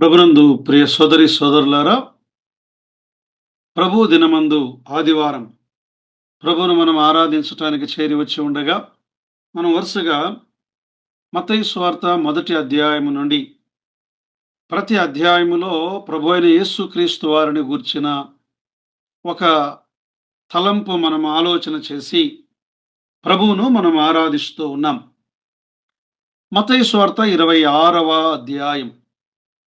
ప్రభునందు ప్రియ సోదరి సోదరులారా ప్రభు దినమందు ఆదివారం ప్రభును మనం ఆరాధించటానికి చేరి వచ్చి ఉండగా మనం వరుసగా మతయి స్వార్త మొదటి అధ్యాయము నుండి ప్రతి అధ్యాయములో ప్రభు అయిన యేసుక్రీస్తు వారిని గూర్చిన ఒక తలంపు మనం ఆలోచన చేసి ప్రభువును మనం ఆరాధిస్తూ ఉన్నాం. మతయి స్వార్త ఇరవై ఆరవ అధ్యాయం.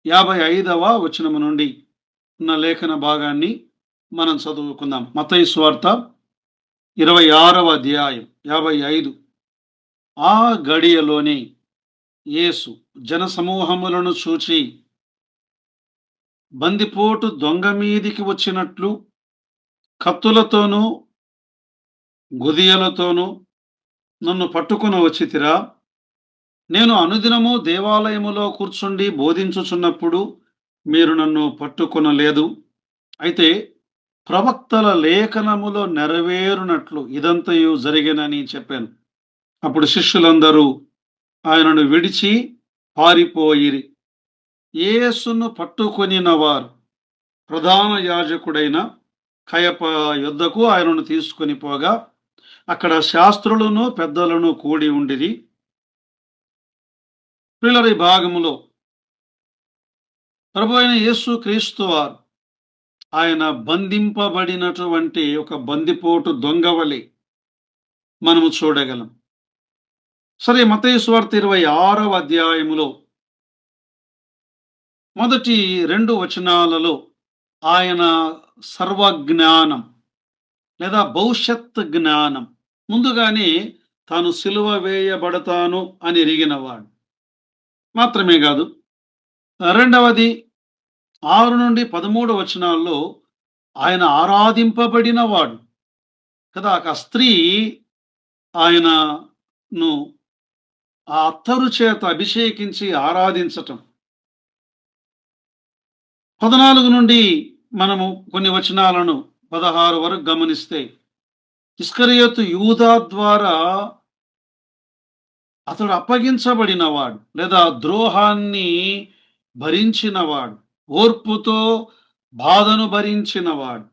యాభై ఐదవ వచనము నుండి ఉన్న లేఖన భాగాన్ని మనం చదువుకుందాం. మతయి స్వార్త ఇరవై ఆరవ అధ్యాయం యాభై ఐదు. ఆ గడియలోనే యేసు జనసమూహములను చూచి బందిపోటు దొంగ మీదికి వచ్చినట్లు కత్తులతోనూ గుదియలతోనూ నన్ను పట్టుకుని వచ్చితిరా? నేను అనుదినము దేవాలయములో కూర్చుండి బోధించుచున్నప్పుడు మీరు నన్ను పట్టుకొనలేదు. అయితే ప్రవక్తల లేఖనములో నెరవేరునట్లు ఇదంతయు జరిగినని చెప్పాను. అప్పుడు శిష్యులందరూ ఆయనను విడిచి పారిపోయిరి. యేసును పట్టుకొనిన వారు ప్రధాన యాజకుడైన కయప యుద్ధకు ఆయనను తీసుకొని పోగా అక్కడ శాస్త్రులను పెద్దలను కూడి ఉండిరి. పిల్లల భాగములో. ప్రభు అయిన యేసు క్రీస్తు వారు ఆయన బంధింపబడినటువంటి ఒక బందిపోటు దొంగవలి మనము చూడగలం. సరే మతేశ్వార్త ఇరవై ఆరవ అధ్యాయములో మొదటి రెండు వచనాలలో ఆయన సర్వజ్ఞానం లేదా భవిష్యత్ జ్ఞానం ముందుగానే తాను సిలువ వేయబడతాను అని ఎరిగినవాడు మాత్రమే కాదు. రెండవది ఆరు నుండి పదమూడు వచనాల్లో ఆయన ఆరాధింపబడిన వాడు కదా ఒక స్త్రీ ఆయనను ఆ అత్తరు చేత అభిషేకించి ఆరాధించటం. పద్నాలుగు నుండి మనము కొన్ని వచనాలను పదహారు వరకు గమనిస్తే ఇస్కరియతు యూదా ద్వారా అతడు అప్పగించబడినవాడు లేదా ద్రోహాన్ని భరించినవాడు ఓర్పుతో బాధను భరించినవాడు.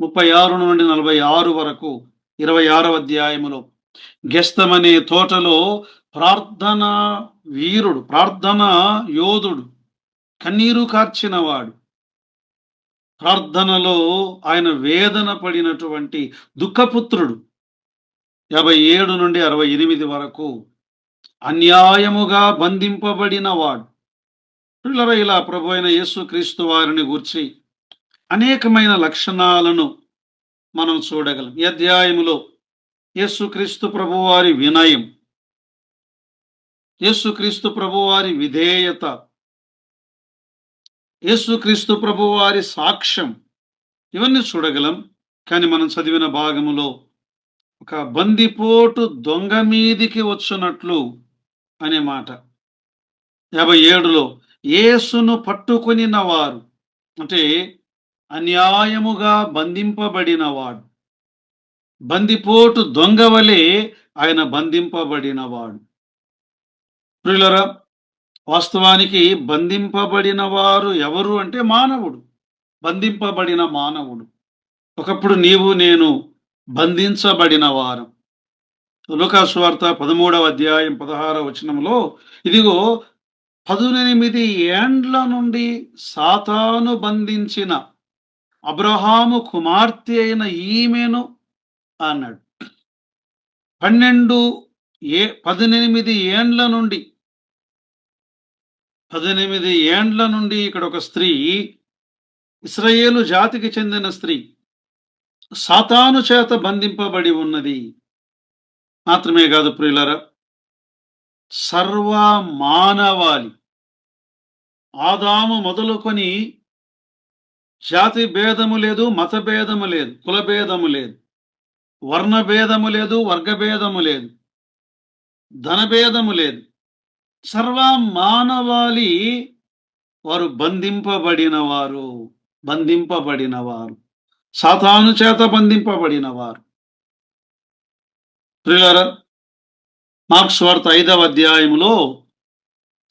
ముప్పై ఆరు నుండి నలభై ఆరు వరకు ఇరవై ఆరవ అధ్యాయములో గెస్తమనే తోటలో ప్రార్థన వీరుడు ప్రార్థన యోధుడు కన్నీరు కార్చినవాడు. ప్రార్థనలో ఆయన వేదన పడినటువంటి దుఃఖపుత్రుడు. యాభై ఏడు నుండి అరవై ఎనిమిది వరకు అన్యాయముగా బంధింపబడిన వాడు పిల్లల ఇలా ప్రభు అయిన యేసు క్రీస్తు వారిని గూర్చి అనేకమైన లక్షణాలను మనం చూడగలం. ఈ అధ్యాయములో యేసుక్రీస్తు ప్రభువారి వినయం యేసుక్రీస్తు ప్రభువారి విధేయత యేసుక్రీస్తు ప్రభువారి సాక్ష్యం ఇవన్నీ చూడగలం. కానీ మనం చదివిన భాగములో ఒక బందిపోటు దొంగ మీదికి వచ్చునట్లు అనే మాట. యాభై ఏడులో యేసును పట్టుకొనిన వారు అంటే అన్యాయముగా బంధింపబడినవాడు. బందిపోటు దొంగ వలె ఆయన బంధింపబడినవాడు. ప్రియులరా వాస్తవానికి బంధింపబడిన వారు ఎవరు అంటే మానవుడు. బంధింపబడిన మానవుడు. ఒకప్పుడు నీవు నేను బంధించబడిన వారం. లోకాస్వార్త పదమూడవ అధ్యాయం పదహార వచనంలో ఇదిగో పదునెనిమిది ఏండ్ల నుండి సాతాను బంధించిన అబ్రహాము కుమార్తె అయిన ఈమెను అన్నాడు. పన్నెండు ఏ పద్దెనిమిది ఏండ్ల నుండి పద్దెనిమిది ఏండ్ల నుండి ఇక్కడ ఒక స్త్రీ ఇస్రయేలు జాతికి చెందిన స్త్రీ సాతాను చేత బంధింపబడి ఉన్నది. మాత్రమే కాదు ప్రియులరా సర్వ మానవాళి ఆదాము మొదలుకొని జాతి భేదము లేదు మత భేదము లేదు కులభేదము లేదు వర్ణ భేదము లేదు వర్గభేదము లేదు ధనభేదము లేదు. సర్వ మానవాళి వారు బంధింపబడినవారు బంధింపబడినవారు సాతాను చేత బంధింపబడిన వారు ప్రియుల మార్క్స్ వార్త ఐదవ అధ్యాయములో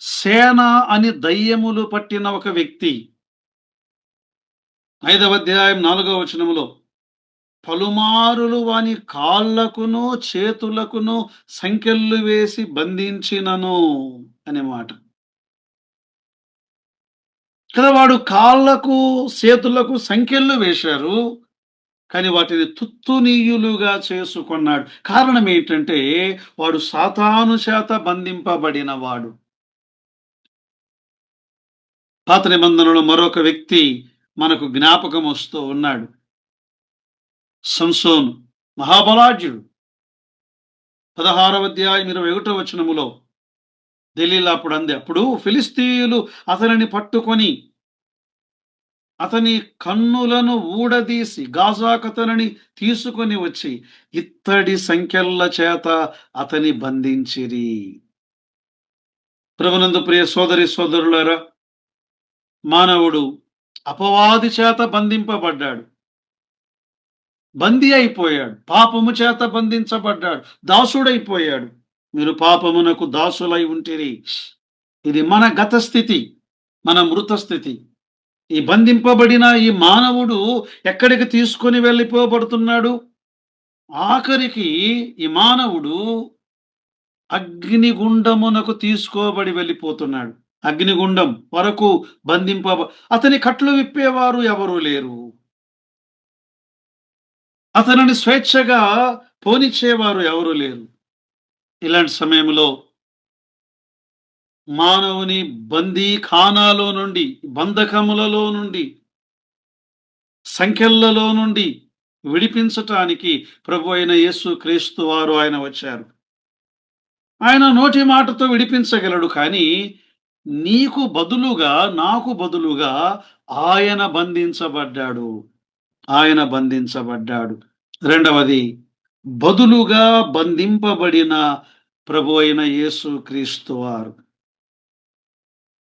సేన అని దయ్యములు పట్టిన ఒక వ్యక్తి ఐదవ అధ్యాయం నాలుగవ వచనములో పలుమారులు వాని కాళ్ళకును చేతులకును సంఖ్యలు వేసి బంధించినను అనే మాట. కదా వాడు కాళ్ళకు చేతులకు సంఖ్యలు వేశారు కానీ వాటిని తుత్తునీయులుగా చేసుకున్నాడు. కారణం ఏంటంటే వాడు సాతాను చేత బంధింపబడిన వాడు పాత నిబంధనలో మరొక వ్యక్తి మనకు జ్ఞాపకం వస్తూ ఉన్నాడు. సంసోన్ మహాబలాజ్యుడు పదహారవ అధ్యాయం ఇరవై ఒకటో వచనములో ఢిల్లీలో అప్పుడు అంది అప్పుడు ఫిలిస్తీయులు అతనిని పట్టుకొని అతని కన్నులను ఊడదీసి గాజాకతనని తీసుకొని వచ్చి ఇత్తడి సంఖ్యల చేత అతని బంధించిరి. ప్రభునందు ప్రియ సోదరి సోదరులారా మానవుడు అపవాది చేత బంధింపబడ్డాడు. బందీ అయిపోయాడు. పాపము చేత బంధించబడ్డాడు. దాసుడైపోయాడు. మీరు పాపమునకు దాసులై ఉంటిరి. ఇది మన గత స్థితి మన మృత స్థితి. ఈ బంధింపబడిన ఈ మానవుడు ఎక్కడికి తీసుకొని వెళ్ళిపోబడుతున్నాడు? ఆఖరికి ఈ మానవుడు అగ్నిగుండమునకు తీసుకోబడి వెళ్ళిపోతున్నాడు. అగ్నిగుండం వరకు బంధింప అతని కట్లు విప్పేవారు ఎవరూ లేరు. అతనిని స్వేచ్ఛగా పోనిచ్చేవారు ఎవరు లేరు. ఇలాంటి సమయంలో మానవుని బందీ ఖానాలో నుండి బంధకములలో నుండి సంఖ్యలలో నుండి విడిపించటానికి ప్రభు అయిన యేసు క్రీస్తు వారు ఆయన వచ్చారు. ఆయన నోటి మాటతో విడిపించగలడు కానీ నీకు బదులుగా నాకు బదులుగా ఆయన బంధించబడ్డాడు. ఆయన బంధించబడ్డాడు. రెండవది బదులుగా బంధింపబడిన ప్రభు అయిన యేసు క్రీస్తు వారు.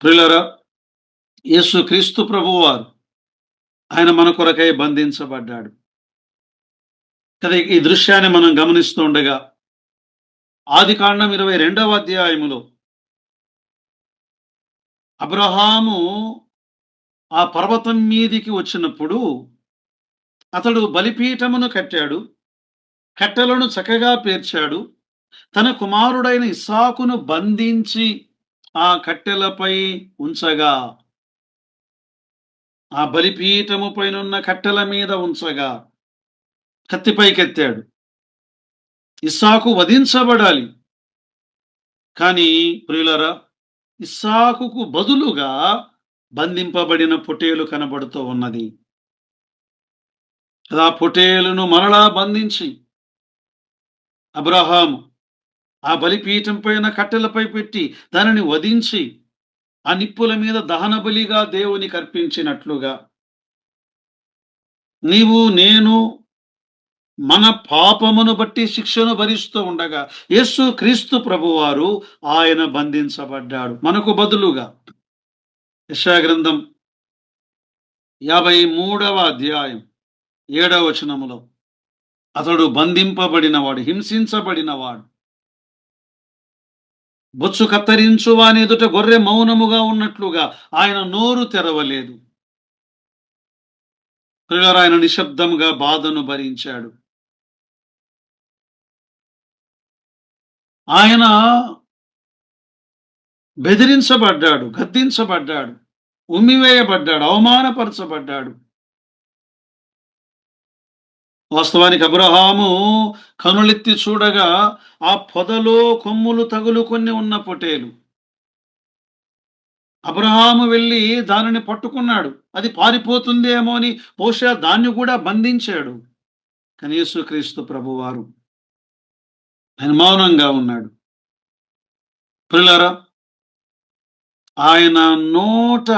ప్రిలరా యేసు క్రీస్తు ప్రభువారు ఆయన మన కొరకై బంధించబడ్డాడు. కదా ఈ దృశ్యాన్ని మనం గమనిస్తూ ఉండగా ఆది కాండం ఇరవై రెండవ అధ్యాయములో అబ్రహాము ఆ పర్వతం మీదికి వచ్చినప్పుడు అతడు బలిపీఠమును కట్టాడు. కట్టెలను చక్కగా పేర్చాడు. తన కుమారుడైన ఇస్సాకును బంధించి ఆ కట్టెలపై ఉంచగా. ఆ బలిపీఠము పైనున్న కట్టెల మీద ఉంచగా. కత్తిపైకెత్తాడు ఇస్సాకు వధించబడాలి. కానీ ప్రియులరా ఇస్సాకుకు బదులుగా బంధింపబడిన పొటేలు కనబడుతూ ఉన్నది. ఆ పొటేలును మరలా బంధించి అబ్రహాము ఆ బలిపీఠం పైన కట్టెలపై పెట్టి దానిని వధించి ఆ నిప్పుల మీద దహన బలిగా దేవునికి అర్పించినట్లుగా నీవు నేను మన పాపమును బట్టి శిక్షను భరిస్తూ ఉండగా యేసు క్రీస్తు ప్రభువారు ఆయన బంధించబడ్డాడు. మనకు బదులుగా యశాగ్రంథం యాభై మూడవ అధ్యాయం ఏడవ వచనములో అతడు బంధింపబడినవాడు హింసించబడినవాడు. బొచ్చు కత్తరించు వాని ఎదుట గొర్రె మౌనముగా ఉన్నట్లుగా ఆయన నోరు తెరవలేదు. ప్రియులారా, ఆయన నిశ్శబ్దంగా బాధను భరించాడు. ఆయన బెదిరించబడ్డాడు గద్దించబడ్డాడు ఉమ్మివేయబడ్డాడు అవమానపరచబడ్డాడు. వాస్తవానికి అబ్రహాము కనులెత్తి చూడగా ఆ పొదలో కొమ్ములు తగులుకొని ఉన్న పొటేలు. అబ్రహాము వెళ్ళి దానిని పట్టుకున్నాడు. అది పారిపోతుందేమో అని బహుశా దాన్ని కూడా బంధించాడు. కనీసు యేసుక్రీస్తు ప్రభువారు ఆయన మౌనంగా ఉన్నాడు. పిల్లరా ఆయన నోట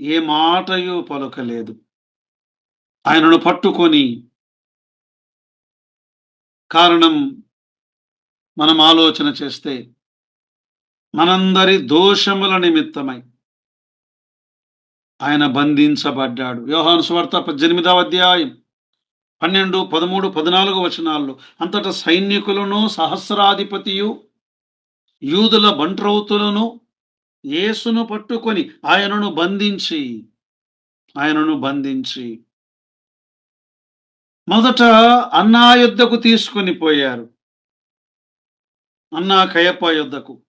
ఏ మాటయు పలకలేదు. ఆయనను పట్టుకొని కారణం మనం ఆలోచన చేస్తే మనందరి దోషముల నిమిత్తమై ఆయన బంధించబడ్డాడు. యోహాను స్వార్త పద్దెనిమిదవ అధ్యాయం పన్నెండు పదమూడు పద్నాలుగు వచనాల్లో అంతటా సైనికులను సహస్రాధిపతియు యూదుల బంట్రౌతులను యేసును పట్టుకొని ఆయనను బంధించి ఆయనను బంధించి మొదట అన్నా యుద్ధకు తీసుకొని పోయారు. అన్నా కయప్ప యుద్ధకు.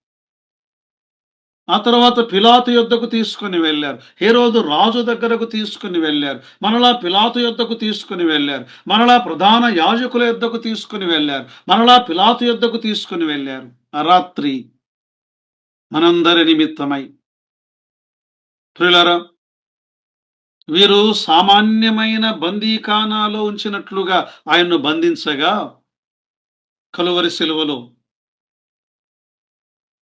ఆ తర్వాత పిలాతు యుద్ధకు తీసుకుని వెళ్ళారు. ఏ రోజు రాజు దగ్గరకు తీసుకుని వెళ్ళారు. మనలా పిలాతు యుద్ధకు తీసుకుని వెళ్ళారు. మనలా ప్రధాన యాజకుల యుద్ధకు తీసుకుని వెళ్ళారు. మనలా పిలాతు యుద్ధకు తీసుకుని వెళ్ళారు. ఆ రాత్రి మనందరి నిమిత్తమై. ప్రిలరా వీరు సామాన్యమైన బందీఖానాలో ఉంచినట్లుగా ఆయన్ను బంధించగా కలువరి సెలవులో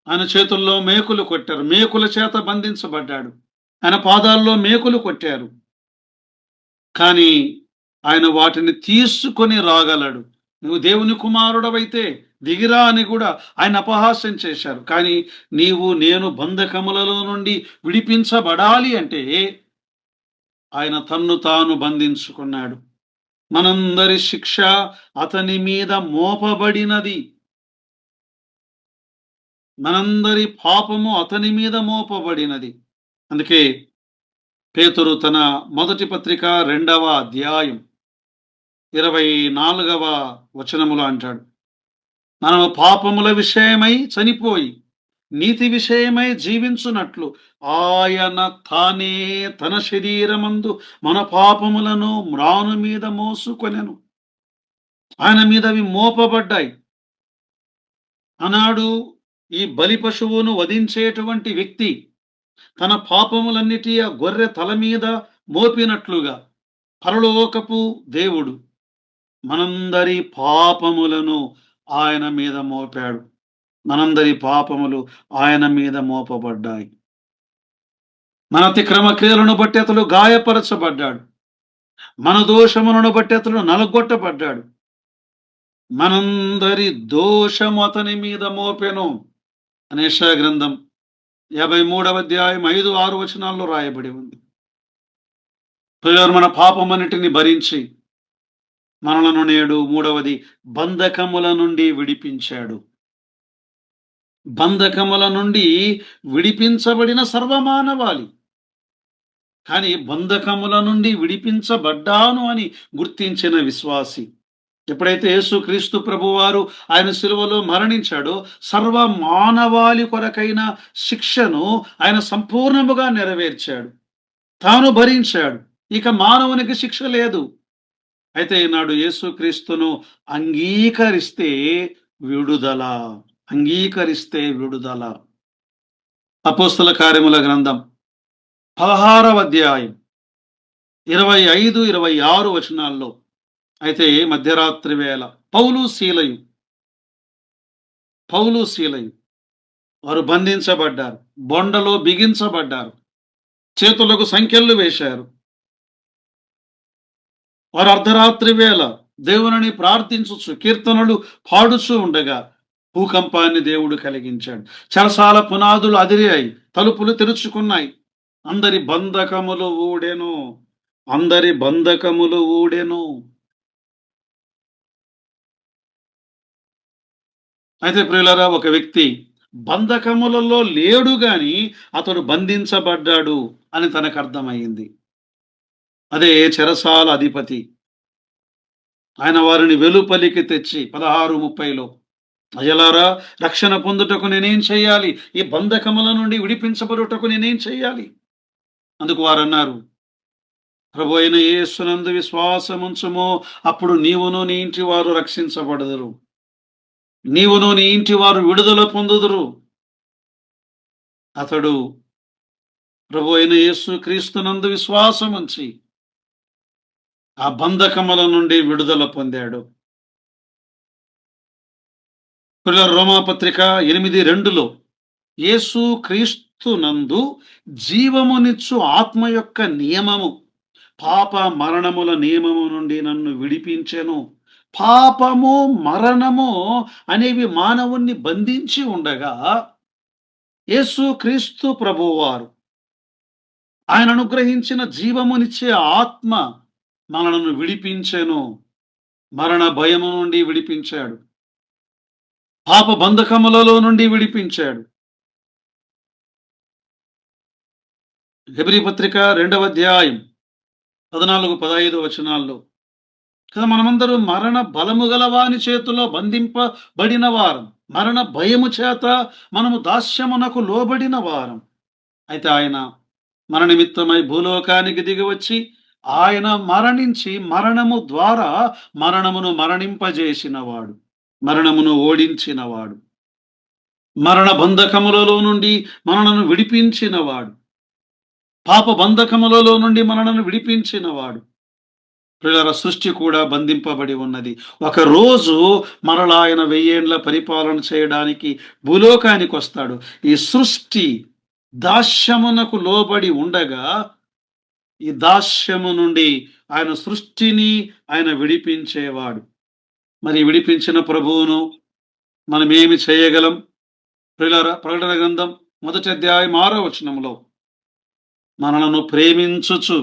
ఆయన చేతుల్లో మేకులు కొట్టారు. మేకుల చేత బంధించబడ్డాడు. ఆయన పాదాల్లో మేకులు కొట్టారు. కానీ ఆయన వాటిని తీసుకొని రాగలడు. నువ్వు దేవుని కుమారుడవైతే దిగిరా అని కూడా ఆయన అపహాస్యం చేశారు. కానీ నీవు నేను బంధకములలో నుండి విడిపించబడాలి అంటే ఆయన తన్ను తాను బంధించుకున్నాడు. మనందరి శిక్ష అతని మీద మోపబడినది. మనందరి పాపము అతని మీద మోపబడినది. అందుకే పేతురు తన మొదటి పత్రిక రెండవ అధ్యాయం ఇరవై నాలుగవ వచనములు అంటాడు. మనము పాపముల విషయమై చనిపోయి నీతి విషయమై జీవించునట్లు. ఆయన తానే తన శరీరమందు మన పాపములను మ్రాను మీద మోసుకొనెను. ఆయన మీద అవి మోపబడ్డాయి. అనాడు ఈ బలి పశువును వధించేటువంటి వ్యక్తి తన పాపములన్నిటి ఆ గొర్రె తల మీద మోపినట్లుగా పరలోకపు దేవుడు మనందరి పాపములను ఆయన మీద మోపాడు. మనందరి పాపములు ఆయన మీద మోపబడ్డాయి. మన అతిక్రమ క్రియలను బట్టి అతడు గాయపరచబడ్డాడు. మన దోషములను బట్టి అతడు నలగొట్టబడ్డాడు. మనందరి దోషము అతని మీద మోపెను. అనేష గ్రంథం యాభై మూడవ అధ్యాయం ఐదు ఆరు వచనాల్లో రాయబడి ఉంది. ప్రియులారా, మన పాపమన్నిటిని భరించి మనలను నేడు మూడవది బంధకముల నుండి విడిపించాడు. బంధకముల నుండి విడిపించబడిన సర్వమానవాళి. కానీ బంధకముల నుండి విడిపించబడ్డాను అని గుర్తించిన విశ్వాసి. ఎప్పుడైతే యేసుక్రీస్తు ప్రభువారు ఆయన శిలువలో మరణించాడో సర్వ మానవాళి కొరకైన శిక్షను ఆయన సంపూర్ణముగా నెరవేర్చాడు. తాను భరించాడు. ఇక మానవునికి శిక్ష లేదు. అయితే ఈనాడు యేసుక్రీస్తును అంగీకరిస్తే విడుదల. అంగీకరిస్తే విడుదల. అపోస్తల కార్యముల గ్రంథం పదహారవ అధ్యాయం ఇరవై ఐదు ఇరవై ఆరు వచనాల్లో. అయితే మధ్యరాత్రి వేళ పౌలు శీలయు పౌలు శీలయు వారు బంధించబడ్డారు బొండలో బిగించబడ్డారు చేతులకు సంఖ్యలు వేశారు. వారు అర్ధరాత్రి వేళ దేవుని ప్రార్థించుచు కీర్తనలు పాడుచూ ఉండగా భూకంపాన్ని దేవుడు కలిగించాడు. చరసాల పునాదులు అదిరాయి తలుపులు తెరుచుకున్నాయి. అందరి బంధకములు ఊడెను అందరి బంధకములు ఊడెను. అయితే ప్రియులరా ఒక వ్యక్తి బంధకములలో లేడు గాని అతడు బంధించబడ్డాడు అని తనకు అర్థమైంది అదే చెరసాల అధిపతి. ఆయన వారిని వెలుపలికి తెచ్చి పదహారు ముప్పైలో అయ్యలారా రక్షణ పొందుటకు నేనేం చేయాలి? ఈ బంధకముల నుండి విడిపించబడుటకు నేనేం చేయాలి? అందుకు వారన్నారు ప్రభు అయిన యేసునందు విశ్వాసముంచుమో. అప్పుడు నీవును నీ ఇంటి వారు రక్షించబడదురు. నీవును నీ ఇంటి వారు విడుదల పొందుదురు. అతడు ప్రభు అయిన యేసు క్రీస్తునందు విశ్వాసముంచి ఆ బంధకముల నుండి విడుదల పొందాడు. పిల్లల రోమాపత్రిక ఎనిమిది రెండులో యేసు క్రీస్తు నందు జీవమునిచ్చు ఆత్మ యొక్క నియమము. పాప మరణముల నియమము నుండి నన్ను విడిపించెను. పాపము మరణము అనేవి మానవుణ్ణి బంధించి ఉండగా యేసు క్రీస్తు ప్రభువారు ఆయన అనుగ్రహించిన జీవమునిచ్చే ఆత్మ మనలను విడిపించెను. మరణ భయము నుండి విడిపించాడు. పాప బంధకములలో నుండి విడిపించాడు. హెబ్రీ పత్రిక రెండవ అధ్యాయం పద్నాలుగు పదహైదు వచనాల్లో కదా మనమందరూ మరణ బలము గలవాని చేతిలో బంధింపబడిన వారం. మరణ భయము చేత మనము దాస్యమునకు లోబడిన వారం. అయితే ఆయన మన నిమిత్తమై భూలోకానికి దిగి వచ్చి ఆయన మరణించి మరణము ద్వారా మరణమును మరణింపజేసినవాడు. మరణమును ఓడించినవాడు. మరణ బంధకములలో నుండి మనలను విడిపించినవాడు. పాప బంధకములలో నుండి మనలను విడిపించినవాడు. పిల్లల సృష్టి కూడా బంధింపబడి ఉన్నది. ఒక రోజు మరలా ఆయన వెయ్యేండ్ల పరిపాలన చేయడానికి భూలోకానికి వస్తాడు. ఈ సృష్టి దాస్యమునకు లోబడి ఉండగా ఈ దాస్యము నుండి ఆయన సృష్టిని ఆయన విడిపించేవాడు. మరి విడిపించిన ప్రభువును మనం ఏమి చేయగలం? ప్రిలర ప్రకటన గ్రంథం మొదటి అధ్యాయం ఆరో వచనంలో మనలను ప్రేమించుచు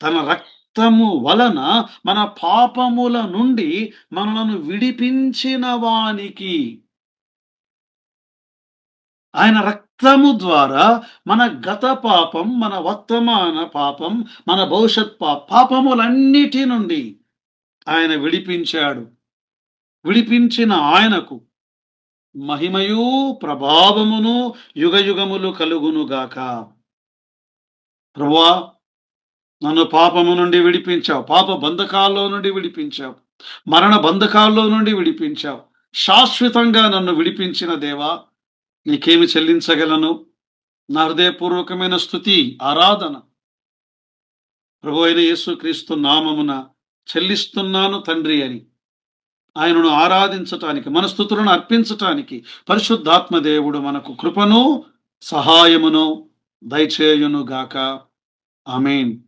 తన రక్తము వలన మన పాపముల నుండి మనలను విడిపించిన వానికి ఆయన రక్తము ద్వారా మన గత పాపం మన వర్తమాన పాపం మన భవిష్యత్ పా పాపములన్నిటి నుండి ఆయన విడిపించాడు. విడిపించిన ఆయనకు మహిమయు ప్రభావమును యుగయుగములు కలుగునుగాక. ప్రభువా నన్ను పాపము నుండి విడిపించావు. పాప బంధకాల్లో నుండి విడిపించావు. మరణ బంధకాల్లో నుండి విడిపించావు. శాశ్వతంగా నన్ను విడిపించిన దేవా నీకేమి చెల్లించగలను? నా హృదయపూర్వకమైన స్థుతి ఆరాధన. ప్రభు అయిన యేసుక్రీస్తు నామమున చెల్లిస్తున్నాను తండ్రి అని. ఆయనను ఆరాధించటానికి మన స్థుతులను అర్పించటానికి పరిశుద్ధాత్మదేవుడు మనకు కృపను సహాయమును దయచేయును గాక ఆమెన్.